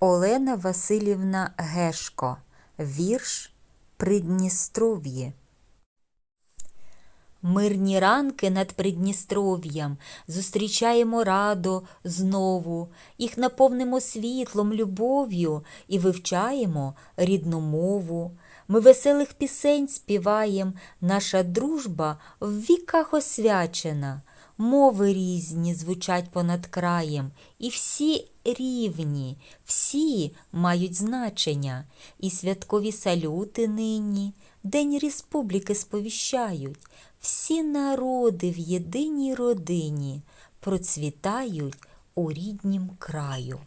Олена Васильівна Гешко. Вірш Придністров'є. Мирні ранки над Придністров'ям зустрічаємо радо знову, їх наповнимо світлом, любов'ю і вивчаємо рідну мову. Ми веселих пісень співаєм, наша дружба в віках освячена. Мови різні звучать понад краєм, і всі рівні, всі мають значення, і святкові салюти нині, День Республіки сповіщають, всі народи в єдиній родині процвітають у ріднім краю.